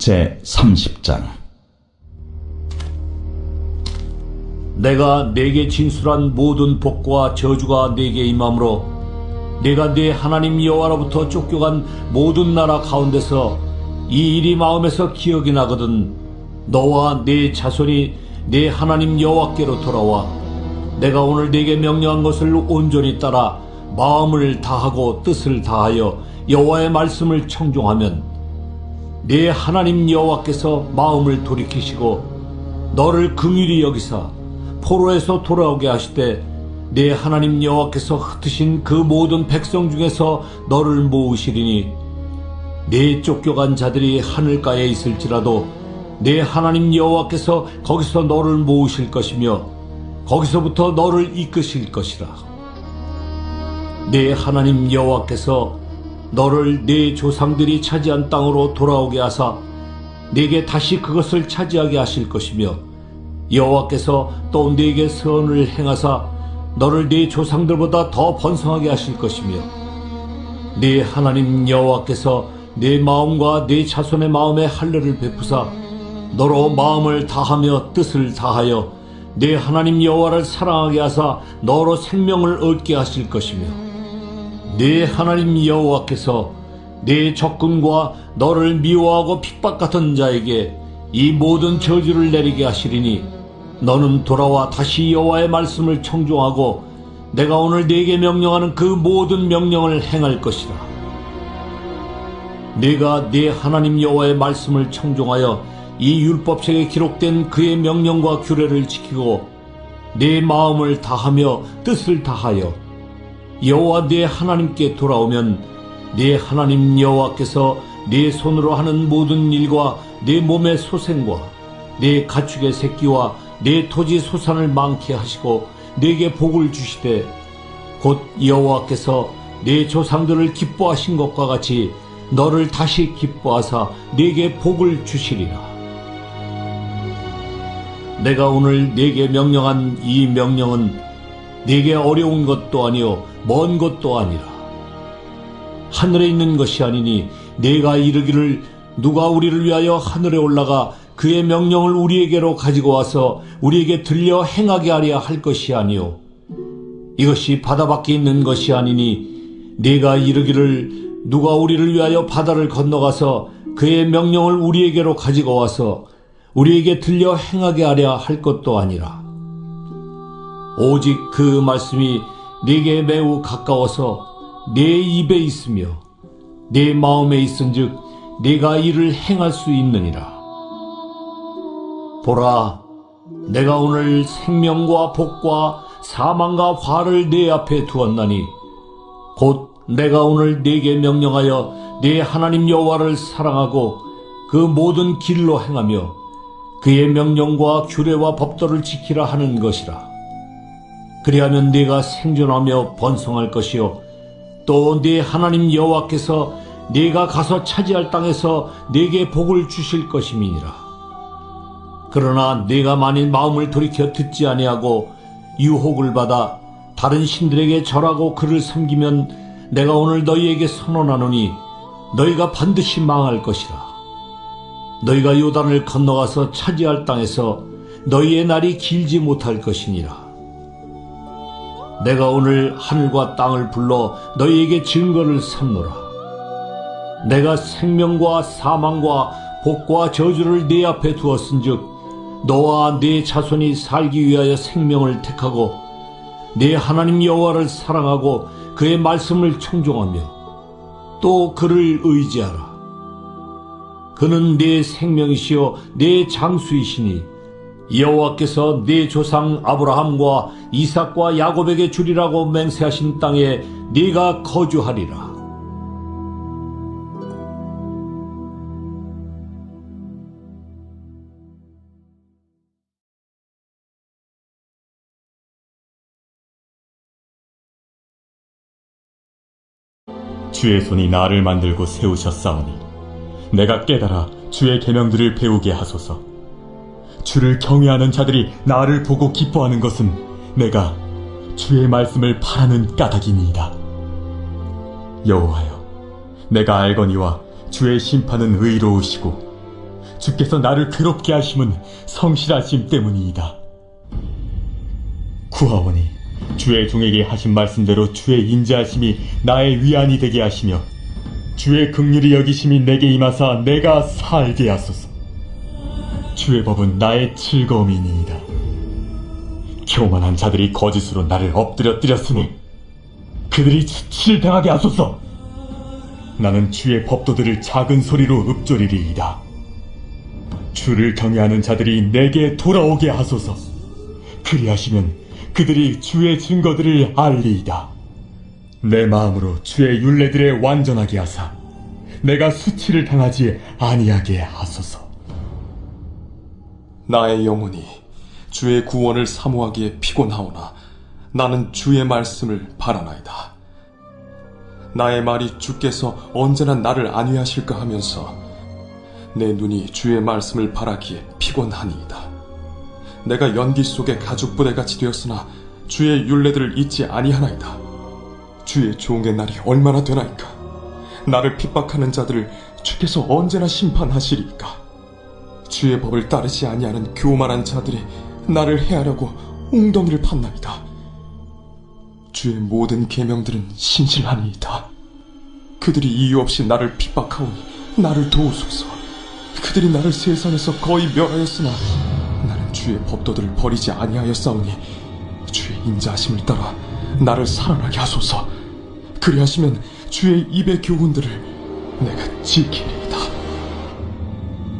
제 30장. 내가 내게 진술한 모든 복과 저주가 내게 임함으로 내가 네 하나님 여호와로부터 쫓겨간 모든 나라 가운데서 이 일이 마음에서 기억이 나거든 너와 네 자손이 네 하나님 여호와께로 돌아와 내가 오늘 네게 명령한 것을 온전히 따라 마음을 다하고 뜻을 다하여 여호와의 말씀을 청종하면 네 하나님 여호와께서 마음을 돌이키시고 너를 긍휼히 여기사 포로에서 돌아오게 하시되 네 하나님 여호와께서 흩으신 그 모든 백성 중에서 너를 모으시리니 네 쫓겨간 자들이 하늘가에 있을지라도 네 하나님 여호와께서 거기서 너를 모으실 것이며 거기서부터 너를 이끄실 것이라. 네 하나님 여호와께서 너를 네 조상들이 차지한 땅으로 돌아오게 하사 네게 다시 그것을 차지하게 하실 것이며 여호와께서 또 네게 선을 행하사 너를 네 조상들보다 더 번성하게 하실 것이며 네 하나님 여호와께서 네 마음과 네 자손의 마음에 할례를 베푸사 너로 마음을 다하며 뜻을 다하여 네 하나님 여호와를 사랑하게 하사 너로 생명을 얻게 하실 것이며 네 하나님 여호와께서 네 적군과 너를 미워하고 핍박 같은 자에게 이 모든 저주를 내리게 하시리니 너는 돌아와 다시 여호와의 말씀을 청종하고 내가 오늘 네게 명령하는 그 모든 명령을 행할 것이라. 네가 네 하나님 여호와의 말씀을 청종하여 이 율법책에 기록된 그의 명령과 규례를 지키고 네 마음을 다하며 뜻을 다하여 여호와 네 하나님께 돌아오면 네 하나님 여호와께서 네 손으로 하는 모든 일과 네 몸의 소생과 네 가축의 새끼와 네 토지 소산을 많게 하시고 네게 복을 주시되 곧 여호와께서 네 조상들을 기뻐하신 것과 같이 너를 다시 기뻐하사 네게 복을 주시리라. 내가 오늘 네게 명령한 이 명령은 네게 어려운 것도 아니요 먼 것도 아니라. 하늘에 있는 것이 아니니 내가 이르기를 누가 우리를 위하여 하늘에 올라가 그의 명령을 우리에게로 가지고 와서 우리에게 들려 행하게 하려 할 것이 아니요. 이것이 바다 밖에 있는 것이 아니니 내가 이르기를 누가 우리를 위하여 바다를 건너가서 그의 명령을 우리에게로 가지고 와서 우리에게 들려 행하게 하려 할 것도 아니라 오직 그 말씀이 네게 매우 가까워서 네 입에 있으며 네 마음에 있은즉 네가 이를 행할 수 있느니라. 보라, 내가 오늘 생명과 복과 사망과 화를 네 앞에 두었나니 곧 내가 오늘 네게 명령하여 네 하나님 여호와를 사랑하고 그 모든 길로 행하며 그의 명령과 규례와 법도를 지키라 하는 것이라. 그리하면 네가 생존하며 번성할 것이요 또 네 하나님 여호와께서 네가 가서 차지할 땅에서 네게 복을 주실 것임이니라. 그러나 네가 만일 마음을 돌이켜 듣지 아니하고 유혹을 받아 다른 신들에게 절하고 그를 섬기면 내가 오늘 너희에게 선언하노니 너희가 반드시 망할 것이라. 너희가 요단을 건너가서 차지할 땅에서 너희의 날이 길지 못할 것이니라. 내가 오늘 하늘과 땅을 불러 너희에게 증거를 삼노라. 내가 생명과 사망과 복과 저주를 네 앞에 두었은즉 너와 네 자손이 살기 위하여 생명을 택하고 네 하나님 여호와를 사랑하고 그의 말씀을 청종하며 또 그를 의지하라. 그는 네 생명이시요 네 장수이시니 여호와께서 네 조상 아브라함과 이삭과 야곱에게 주리라고 맹세하신 땅에 네가 거주하리라. 주의 손이 나를 만들고 세우셨사오니 내가 깨달아 주의 계명들을 배우게 하소서. 주를 경외하는 자들이 나를 보고 기뻐하는 것은 내가 주의 말씀을 바라는 까닭이니이다. 여호와여, 내가 알거니와 주의 심판은 의로우시고 주께서 나를 괴롭게 하심은 성실하심 때문이이다. 구하오니 주의 종에게 하신 말씀대로 주의 인자하심이 나의 위안이 되게 하시며 주의 극률이 여기심이 내게 임하사 내가 살게 하소서. 주의 법은 나의 즐거움이니이다. 교만한 자들이 거짓으로 나를 엎드려뜨렸으니 그들이 수치를 당하게 하소서. 나는 주의 법도들을 작은 소리로 읊조리리이다. 주를 경외하는 자들이 내게 돌아오게 하소서. 그리하시면 그들이 주의 증거들을 알리이다. 내 마음으로 주의 윤례들에 완전하게 하사 내가 수치를 당하지 아니하게 하소서. 나의 영혼이 주의 구원을 사모하기에 피곤하오나 나는 주의 말씀을 바라나이다. 나의 말이 주께서 언제나 나를 안위하실까 하면서 내 눈이 주의 말씀을 바라기에 피곤하니이다. 내가 연기 속에 가죽 부대 같이 되었으나 주의 윤례들을 잊지 아니하나이다. 주의 종의 날이 얼마나 되나이까? 나를 핍박하는 자들을 주께서 언제나 심판하시리이까? 주의 법을 따르지 아니하는 교만한 자들이 나를 해하려고 웅덩이를 판나이다. 주의 모든 계명들은 신실하니이다. 그들이 이유 없이 나를 핍박하오니 나를 도우소서. 그들이 나를 세상에서 거의 멸하였으나 나는 주의 법도들을 버리지 아니하였사오니 주의 인자하심을 따라 나를 살아나게 하소서. 그리하시면 주의 입의 교훈들을 내가 지키리이다.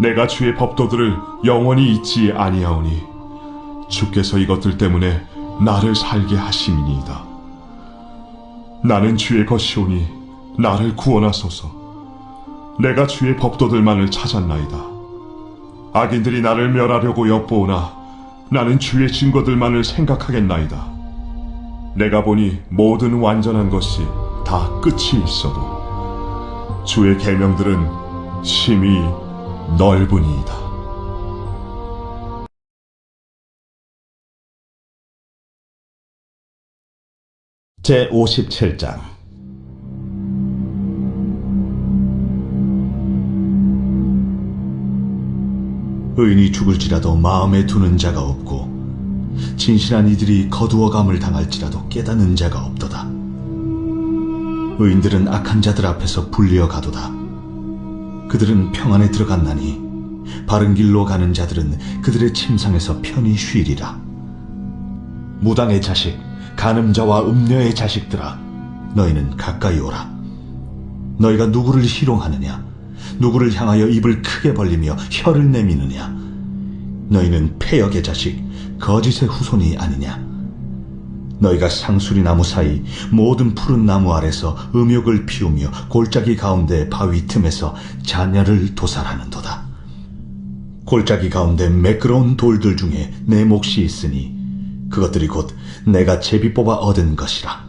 내가 주의 법도들을 영원히 잊지 아니하오니 주께서 이것들 때문에 나를 살게 하심이니이다. 나는 주의 것이오니 나를 구원하소서. 내가 주의 법도들만을 찾았나이다. 악인들이 나를 멸하려고 엿보오나 나는 주의 증거들만을 생각하겠나이다. 내가 보니 모든 완전한 것이 다 끝이 있어도 주의 계명들은 심히 넓으니이다. 제 57장 의인이 죽을지라도 마음에 두는 자가 없고 진실한 이들이 거두어감을 당할지라도 깨닫는 자가 없도다. 의인들은 악한 자들 앞에서 불리어 가도다. 그들은 평안에 들어갔나니 바른 길로 가는 자들은 그들의 침상에서 편히 쉬리라. 무당의 자식, 간음자와 음녀의 자식들아, 너희는 가까이 오라. 너희가 누구를 희롱하느냐? 누구를 향하여 입을 크게 벌리며 혀를 내미느냐? 너희는 폐역의 자식, 거짓의 후손이 아니냐? 너희가 상수리 나무 사이 모든 푸른 나무 아래서 음욕을 피우며 골짜기 가운데 바위 틈에서 자녀를 도살하는도다. 골짜기 가운데 매끄러운 돌들 중에 내 몫이 있으니 그것들이 곧 내가 제비 뽑아 얻은 것이라.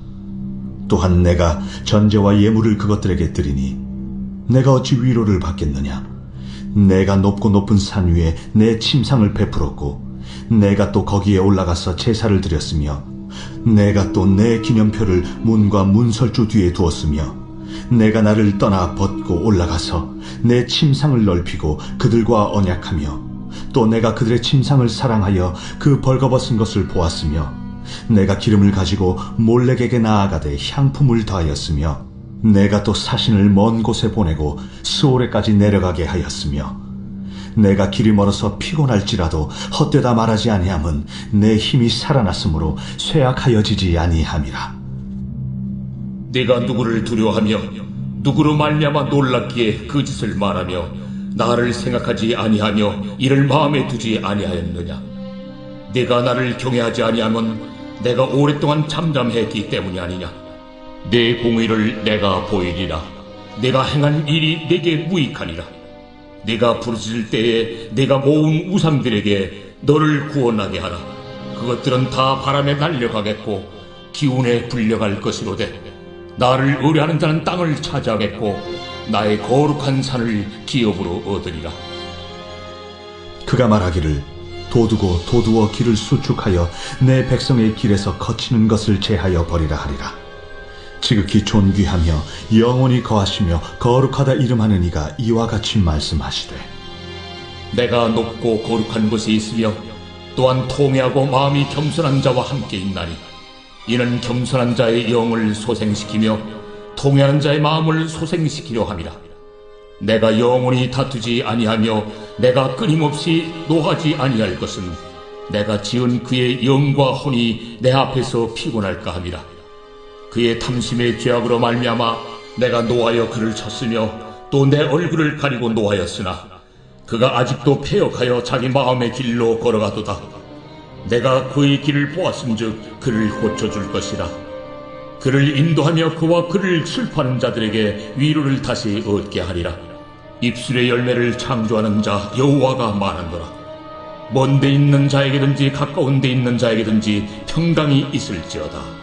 또한 내가 전제와 예물을 그것들에게 드리니 내가 어찌 위로를 받겠느냐? 내가 높고 높은 산 위에 내 침상을 베풀었고 내가 또 거기에 올라가서 제사를 드렸으며 내가 또 내 기념표를 문과 문설주 뒤에 두었으며 내가 나를 떠나 벗고 올라가서 내 침상을 넓히고 그들과 언약하며 또 내가 그들의 침상을 사랑하여 그 벌거벗은 것을 보았으며 내가 기름을 가지고 몰렉에게 나아가되 향품을 더하였으며 내가 또 사신을 먼 곳에 보내고 스오레까지 내려가게 하였으며 내가 길이 멀어서 피곤할지라도 헛되다 말하지 아니함은 내 힘이 살아났으므로 쇠약하여지지 아니함이라. 내가 누구를 두려워하며 누구로 말미암아 놀랍기에 그 짓을 말하며 나를 생각하지 아니하며 이를 마음에 두지 아니하였느냐? 내가 나를 경외하지 아니하면 내가 오랫동안 잠잠했기 때문이 아니냐? 내 공의를 내가 보이리라. 내가 행한 일이 내게 무익하니라 네가 부르짖을 때에 내가 모은 우상들에게 너를 구원하게 하라. 그것들은 다 바람에 날려가겠고 기운에 불려갈 것이로되 나를 의뢰하는 자는 땅을 차지하겠고 나의 거룩한 산을 기업으로 얻으리라. 그가 말하기를 도두고 도두어 길을 수축하여 내 백성의 길에서 거치는 것을 제하여 버리라 하리라. 지극히 존귀하며 영원히 거하시며 거룩하다 이름하는 이가 이와 같이 말씀하시되 내가 높고 거룩한 곳에 있으며 또한 통회하고 마음이 겸손한 자와 함께 있나니 이는 겸손한 자의 영을 소생시키며 통회하는 자의 마음을 소생시키려 함이라. 내가 영원히 다투지 아니하며 내가 끊임없이 노하지 아니할 것은 내가 지은 그의 영과 혼이 내 앞에서 피곤할까 함이라 그의 탐심의 죄악으로 말미암아 내가 노하여 그를 쳤으며 또 내 얼굴을 가리고 노하였으나 그가 아직도 폐역하여 자기 마음의 길로 걸어가도다. 내가 그의 길을 보았은즉 그를 고쳐줄 것이라. 그를 인도하며 그와 그를 슬퍼하는 자들에게 위로를 다시 얻게 하리라. 입술의 열매를 창조하는 자 여호와가 말하노라. 먼데 있는 자에게든지 가까운 데 있는 자에게든지 평강이 있을지어다.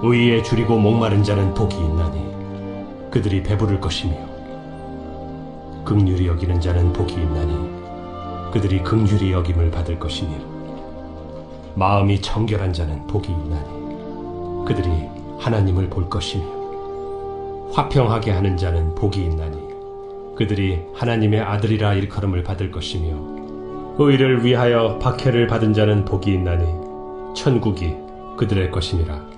의에 줄이고 목마른 자는 복이 있나니 그들이 배부를 것이며 극률이 여기는 자는 복이 있나니 그들이 극률이 여김을 받을 것이며 마음이 청결한 자는 복이 있나니 그들이 하나님을 볼 것이며 화평하게 하는 자는 복이 있나니 그들이 하나님의 아들이라 일컬음을 받을 것이며 의를 위하여 박해를 받은 자는 복이 있나니 천국이 그들의 것이니라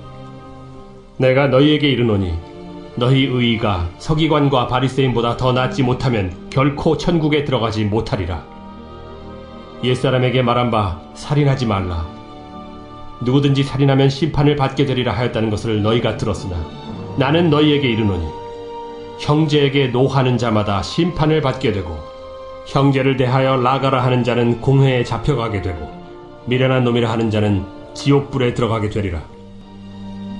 내가 너희에게 이르노니 너희 의의가 서기관과 바리새인보다 더 낫지 못하면 결코 천국에 들어가지 못하리라. 옛사람에게 말한 바 살인하지 말라. 누구든지 살인하면 심판을 받게 되리라 하였다는 것을 너희가 들었으나 나는 너희에게 이르노니 형제에게 노하는 자마다 심판을 받게 되고 형제를 대하여 나가라 하는 자는 공회에 잡혀가게 되고 미련한 놈이라 하는 자는 지옥불에 들어가게 되리라.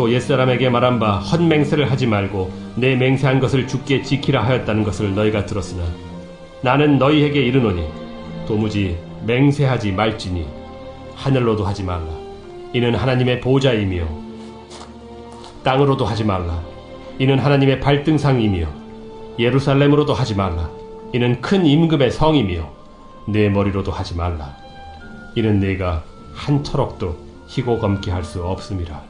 또 옛사람에게 말한 바 헛맹세를 하지 말고 내 맹세한 것을 죽게 지키라 하였다는 것을 너희가 들었으나 나는 너희에게 이르노니 도무지 맹세하지 말지니 하늘로도 하지 말라. 이는 하나님의 보좌이며 땅으로도 하지 말라. 이는 하나님의 발등상이며 예루살렘으로도 하지 말라. 이는 큰 임금의 성이며 내 머리로도 하지 말라. 이는 내가 한 터럭도 희고 검게 할 수 없음이라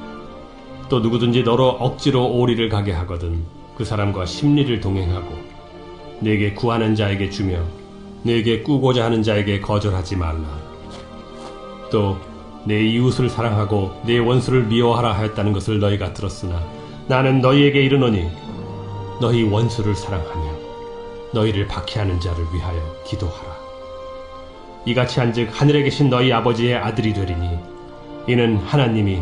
또 누구든지 너로 억지로 오리를 가게 하거든 그 사람과 심리를 동행하고 내게 구하는 자에게 주며 내게 꾸고자 하는 자에게 거절하지 말라. 또 내 이웃을 사랑하고 내 원수를 미워하라 하였다는 것을 너희가 들었으나 나는 너희에게 이르노니 너희 원수를 사랑하며 너희를 박해하는 자를 위하여 기도하라. 이같이 한즉 하늘에 계신 너희 아버지의 아들이 되리니 이는 하나님이